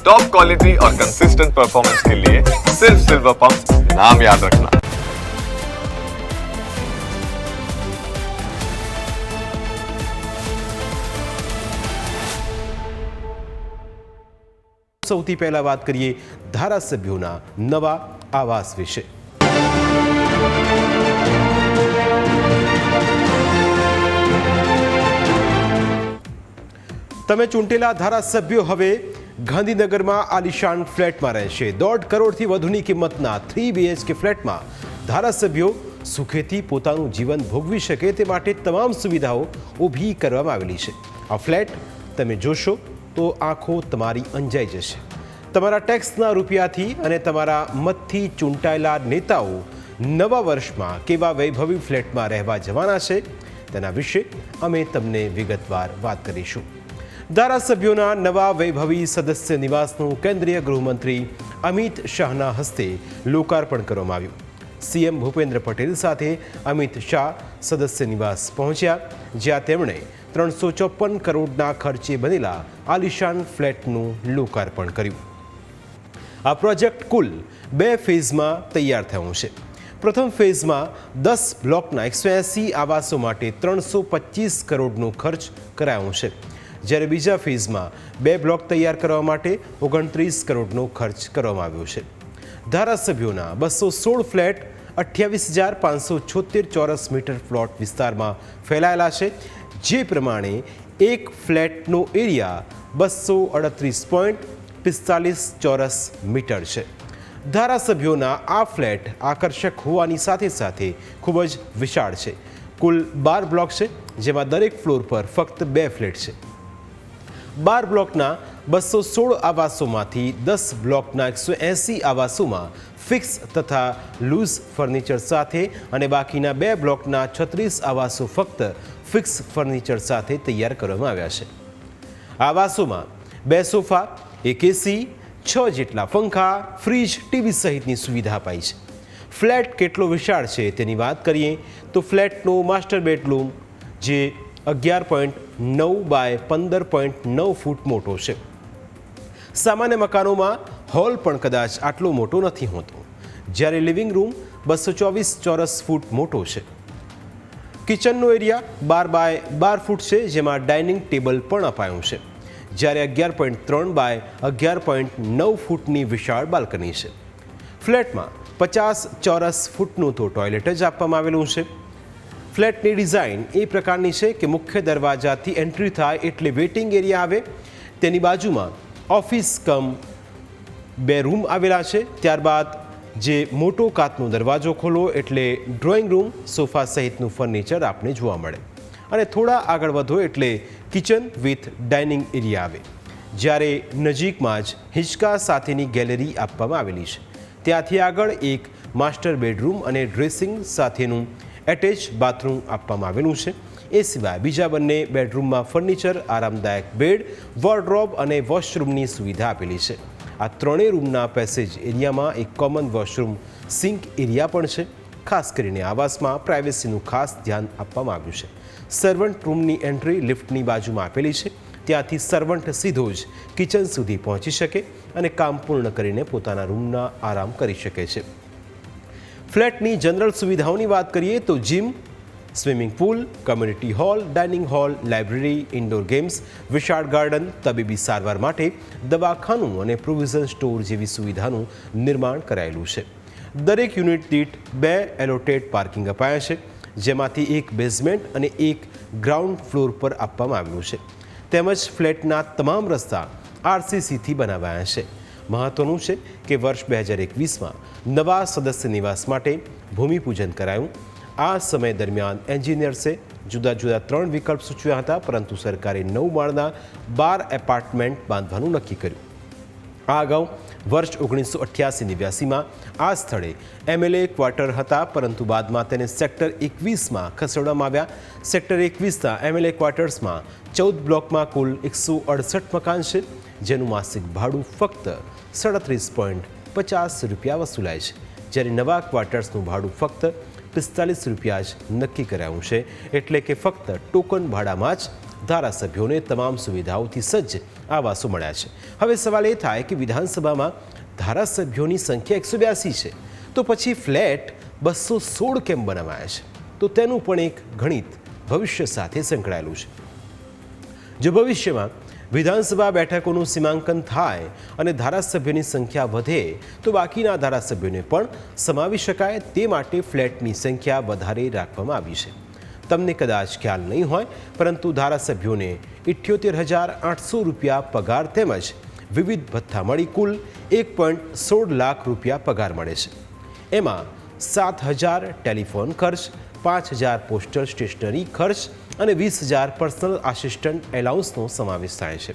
Top quality और consistent performance के लिए सिर्फ सिल्वर पंप नाम याद रखना સૌથી પહેલા વાત કરીએ ધારાસભ્યોના નવા આવાસ વિશે તમે ચૂંટેલા ધારાસભ્યો હવે ગાંધીનગરમાં આલિશાન ફ્લેટમાં રહેશે. દોઢ કરોડથી વધુની કિંમતના થ્રી બીએચકે ફ્લેટમાં ધારાસભ્યો સુખેથી પોતાનું જીવન ભોગવી શકે તે માટે તમામ સુવિધાઓ ઊભી કરવામાં આવેલી છે. આ ફ્લેટ તમે જોશો તો આંખો તમારી અંજાઈ જશે. તમારા ટેક્સના રૂપિયાથી અને તમારા મતથી ચૂંટાયેલા નેતાઓ નવા વર્ષમાં કેવા વૈભવી ફ્લેટમાં રહેવા જવાના છે તેના વિશે અમે તમને વિગતવાર વાત કરીશું. ધારાસભ્યોના નવા વૈભવી સદસ્ય નિવાસનું કેન્દ્રીય ગૃહમંત્રી અમિત શાહના હસ્તે લોકાર્પણ કરવામાં આવ્યું. સીએમ ભૂપેન્દ્ર પટેલ સાથે અમિત શાહ સદસ્ય નિવાસ પહોંચ્યા, જ્યાં તેમણે ત્રણસો ચોપન કરોડના ખર્ચે બનેલા આલિશાન ફ્લેટનું લોકાર્પણ કર્યું. આ પ્રોજેક્ટ કુલ બે ફેઝમાં તૈયાર થયું છે. પ્રથમ ફેઝમાં દસ બ્લોકના એકસો એસી આવાસો માટે ત્રણસો પચીસ કરોડનો ખર્ચ કરાયો છે. જ્યારે બીજા ફેઝમાં બે બ્લોક તૈયાર કરવા માટે ઓગણત્રીસ કરોડનો ખર્ચ કરવામાં આવ્યો છે. ધારાસભ્યોના બસો સોળ ફ્લેટ અઠ્યાવીસ હજાર પાંચસો છોતેર ચોરસ મીટર પ્લોટ વિસ્તારમાં ફેલાયેલા છે. જે પ્રમાણે એક ફ્લેટનો એરિયા બસો અડત્રીસ પોઈન્ટ પિસ્તાલીસ ચોરસ મીટર છે. ધારાસભ્યોના આ ફ્લેટ આકર્ષક હોવાની સાથે સાથે ખૂબ જ વિશાળ છે. કુલ બાર બ્લોક છે, જેમાં દરેક ફ્લોર પર ફક્ત બે ફ્લેટ છે. બાર બ્લોકના બસો સોળ આવાસોમાંથી દસ બ્લોકના એકસો એંસી આવાસોમાં ફિક્સ તથા લૂઝ ફર્નિચર સાથે અને બાકીના બે બ્લોકના છત્રીસ આવાસો ફક્ત ફિક્સ ફર્નિચર સાથે તૈયાર કરવામાં આવ્યા છે. આવાસોમાં બે સોફા, એક એસી છ જેટલા પંખા, ફ્રીજ, ટીવી સહિતની સુવિધા અપાઈ છે. ફ્લેટ કેટલો વિશાળ છે તેની વાત કરીએ તો ફ્લેટનું માસ્ટર બેડરૂમ જે અગિયાર પોઈન્ટ નવ બાય પંદર પોઈન્ટ નવ ફૂટ મોટો છે. સામાન્ય મકાનોમાં હોલ પણ કદાચ આટલો મોટો નથી હોતો. જ્યારે લિવિંગ રૂમ બસો ચોવીસ ચોરસ ફૂટ મોટો છે. કિચનનો એરિયા બાર બાય બાર ફૂટ છે, જેમાં ડાઇનિંગ ટેબલ પણ અપાયું છે. જ્યારે અગિયાર પોઈન્ટ ત્રણ બાય અગિયાર પોઈન્ટ નવ ફૂટની વિશાળ બાલ્કની છે. ફ્લેટમાં પચાસ ચોરસ ફૂટનું તો ટોયલેટ જ આપવામાં આવેલું છે. ફ્લેટની ડિઝાઇન એ પ્રકારની છે કે મુખ્ય દરવાજાથી એન્ટ્રી થાય એટલે વેઇટિંગ એરિયા આવે. તેની બાજુમાં ઓફિસ કમ બે રૂમ આવેલા છે. ત્યારબાદ જે મોટો કાચનો દરવાજો ખોલો એટલે ડ્રોઈંગ રૂમ, સોફા સહિતનું ફર્નિચર આપને જોવા મળે. અને થોડા આગળ વધો એટલે કિચન વિથ ડાઇનિંગ એરિયા આવે. જ્યારે નજીકમાં જ હિંચકા સાથેની ગેલેરી આપવામાં આવેલી છે. ત્યાંથી આગળ એક માસ્ટર બેડરૂમ અને ડ્રેસિંગ સાથેનું એટેચ બાથરૂમ આપવામાં આવેલું છે. એ સિવાય બીજા બંને બેડરૂમમાં ફર્નિચર, આરામદાયક બેડ, વોર્ડરોબ અને વોશરૂમની સુવિધા આપેલી છે. આ ત્રણેય રૂમના પેસેજ એરિયામાં એક કોમન વોશરૂમ સિંક એરિયા પણ છે. ખાસ કરીને આવાસમાં પ્રાઇવેસીનું ખાસ ધ્યાન આપવામાં આવ્યું છે. સર્વન્ટ રૂમની એન્ટ્રી લિફ્ટની બાજુમાં આપેલી છે. ત્યાંથી સર્વન્ટ સીધો જ કિચન સુધી પહોંચી શકે અને કામ પૂર્ણ કરીને પોતાના રૂમના આરામ કરી શકે છે. ફ્લેટની જનરલ સુવિધાઓની વાત કરીએ તો gym swimming pool community hall dining hall library indoor games વિશાળ ગાર્ડન તબીબી સારવાર માટે દવાખાનું અને પ્રોવિઝન સ્ટોર જેવી સુવિધાનું નિર્માણ કરાયેલું છે. દરેક યુનિટ દીઠ બે એલોટેડ પાર્કિંગ અપાયા છે, જેમાંથી એક બેઝમેન્ટ અને એક ગ્રાઉન્ડ ફ્લોર પર આપવામાં આવ્યું છે. તેમજ ફ્લેટના તમામ રસ્તા આરસીસીથી બનાવાયા છે. મહત્વનું છે કે વર્ષ બે હજાર એકવીસમાં નવા સદસ્ય નિવાસ માટે ભૂમિપૂજન કરાયું. આ સમય દરમિયાન એન્જિનિયર્સે જુદા જુદા ત્રણ વિકલ્પ સૂચવ્યા હતા, પરંતુ સરકારે નવ માળના બાર એપાર્ટમેન્ટ બાંધવાનું નક્કી કર્યું. આ અગાઉ વર્ષ ઓગણીસો અઠ્યાસી નેવ્યાસીમાં આ સ્થળે એમએલએ ક્વાર્ટર હતા, પરંતુ બાદમાં તેને સેક્ટર એકવીસમાં ખસેડવામાં આવ્યા. સેક્ટર એકવીસના એમએલએ ક્વાર્ટર્સમાં ચૌદ બ્લોકમાં કુલ એકસો અડસઠ મકાન છે, જેનું માસિક ભાડું ફક્ત સાડત્રીસ પોઈન્ટ પચાસ રૂપિયા વસૂલાય છે. જ્યારે નવા ક્વાર્ટર્સનું ભાડું ફક્ત પિસ્તાલીસ રૂપિયા જ નક્કી કરાયું છે, એટલે કે ફક્ત ટોકન ભાડામાં જ ધારાસભ્યોને તમામ સુવિધાઓથી સજ્જ આવાસો મળ્યા છે. હવે સવાલ એ થાય કે વિધાનસભામાં ધારાસભ્યોની સંખ્યા એકસો બ્યાસી છે. તો પછી ફ્લેટ બસો સોળ કેમ બનાવાયા છે? તો તેનું પણ એક ગણિત ભવિષ્ય સાથે સંકળાયેલું છે. જો ભવિષ્યમાં વિધાનસભા બેઠકોનું સીમાંકન થાય અને ધારાસભ્યોની સંખ્યા વધે, તો બાકીના ધારાસભ્યોને પણ સમાવી શકાય તે માટે ફ્લેટની સંખ્યા વધારે રાખવામાં આવી છે. તમને કદાચ ખ્યાલ નહીં હોય, પરંતુ ધારાસભ્યોને ઇઠ્યોતેર હજાર આઠસો રૂપિયા પગાર તેમજ વિવિધ ભથ્થા મળી કુલ એક પોઈન્ટ સોળ લાખ રૂપિયા પગાર મળે છે. એમાં સાત હજાર ટેલિફોન ખર્ચ, પાંચ હજાર પોસ્ટલ સ્ટેશનરી ખર્ચ અને વીસ હજાર પર્સનલ આસિસ્ટન્ટ એલાઉન્સનો સમાવેશ થાય છે.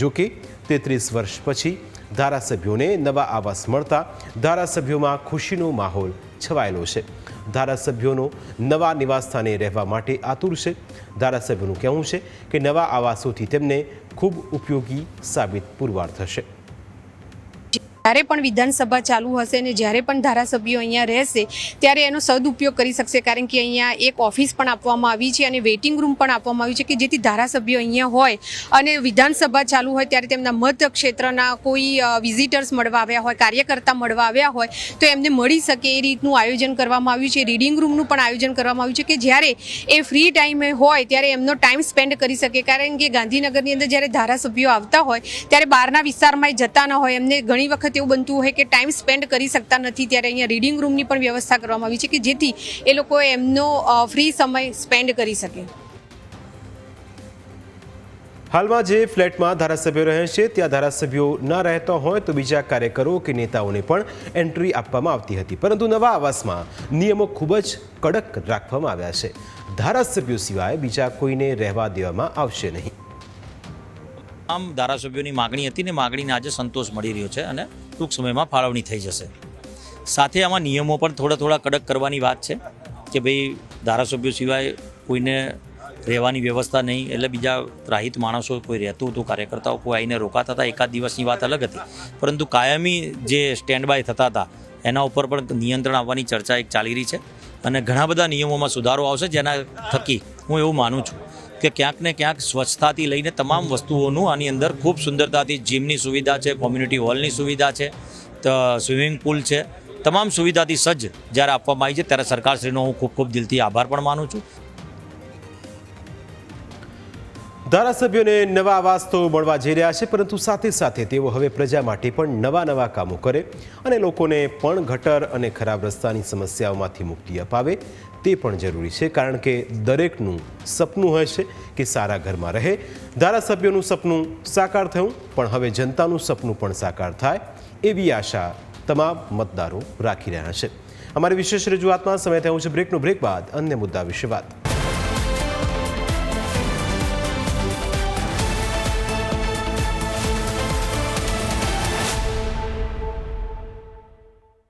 જોકે તેત્રીસ વર્ષ પછી ધારાસભ્યોને નવા આવાસ મળતા ધારાસભ્યોમાં ખુશીનો માહોલ છવાયેલો છે. ધારાસભ્યોનો નવા નિવાસસ્થાને રહેવા માટે આતુર છે. ધારાસભ્યોનું કહેવું છે કે નવા આવાસોથી તેમને ખૂબ ઉપયોગી સાબિત પુરવાર થશે. જ્યારે પણ વિધાનસભા ચાલુ હશે ને જ્યારે પણ ધારાસભ્યો અહીંયા રહેશે, ત્યારે એનો સદુપયોગ કરી શકશે. કારણ કે અહીંયા એક ઓફિસ પણ આપવામાં આવી છે અને વેઇટિંગ રૂમ પણ આપવામાં આવ્યું છે કે જેથી ધારાસભ્યો અહીંયા હોય અને વિધાનસભા ચાલુ હોય ત્યારે તેમના મત ક્ષેત્રના કોઈ વિઝિટર્સ મળવા આવ્યા હોય, કાર્યકર્તા મળવા આવ્યા હોય, તો એમને મળી શકે એ રીતનું આયોજન કરવામાં આવ્યું છે. રીડિંગ રૂમનું પણ આયોજન કરવામાં આવ્યું છે કે જ્યારે એ ફ્રી ટાઈમે હોય ત્યારે એમનો ટાઈમ સ્પેન્ડ કરી શકે. કારણ કે ગાંધીનગરની અંદર જ્યારે ધારાસભ્યો આવતા હોય, ત્યારે બહારના વિસ્તારમાં જતા ન હોય. એમને ઘણી વખત એવું બનતું હોય કે ટાઈમ સ્પેન્ડ કરી શકતા નથી ત્યારે અહીંયા રીડિંગ રૂમની પણ વ્યવસ્થા કરવામાં આવી છે કે જેથી એ લોકો એમનો ફ્રી સમય સ્પેન્ડ કરી શકે. હાલમાં જે ફ્લેટમાં ધારાસભ્યો રહે છે, ત્યાં ધારાસભ્યો ન રહેતા હોય તો બીજા કાર્યકરો કે નેતાઓને પણ એન્ટ્રી આપવામાં આવતી હતી. પરંતુ નવા આવાસમાં નિયમો ખૂબ જ કડક રાખવામાં આવ્યા છે. ધારાસભ્યો સિવાય બીજા કોઈને રહેવા દેવામાં આવશે નહીં. આમ ધારાસભ્યોની માગણી હતી ને માગણીને આજે સંતોષ મળી રહ્યો છે અને ટૂંક સમયમાં ફાળવણી થઈ જશે. સાથે આમાં નિયમો પણ થોડા થોડા કડક કરવાની વાત છે કે ભાઈ ધારાસભ્યો સિવાય કોઈને રહેવાની વ્યવસ્થા નહીં, એટલે બીજા રાહિત માણસો કોઈ રહેતું હતું, કાર્યકર્તાઓ કોઈ આવીને રોકાતા હતા, એકાદ દિવસની વાત અલગ હતી. પરંતુ કાયમી જે સ્ટેન્ડ બાય થતા હતા, એના ઉપર પણ નિયંત્રણ આવવાની ચર્ચા એક ચાલી રહી છે. અને ઘણા બધા નિયમોમાં સુધારો આવશે જેના થકી હું એવું માનું છું. કે ક્યાંક ને ક્યાંક સ્વચ્છતાથી લઈને તમામ વસ્તુઓનું આની અંદર ખૂબ સુંદરતાથી જીમની સુવિધા છે કોમ્યુનિટી હોલની સુવિધા છે સ્વિમિંગ પુલ છે. તમામ સુવિધાથી સજ્જ જ્યારે આપવામાં આવી છે ત્યારે સરકારશ્રીનો હું ખૂબ ખૂબ દિલથી આભાર પણ માનું છું. ધારાસભ્યોને નવા આવાસ તો મળવા જઈ રહ્યા છે, પરંતુ સાથે સાથે તેઓ હવે પ્રજા માટે પણ નવા નવા કામો કરે અને લોકોને પણ ગટર અને ખરાબ રસ્તાની સમસ્યાઓમાંથી મુક્તિ અપાવે. તે પણ જરૂરી છે, કારણ કે દરેકનું સપનું હોય છે કે સારા ઘરમાં રહે. ધારાસભ્યોનું સપનું સાકાર થયું, પણ હવે જનતાનું સપનું પણ સાકાર થાય એવી આશા તમામ મતદારો રાખી રહ્યા છે. અમારી વિશેષ રજૂઆતમાં સમય થયો છે બ્રેકનો, બ્રેક બાદ અન્ય મુદ્દા વિશે વાત.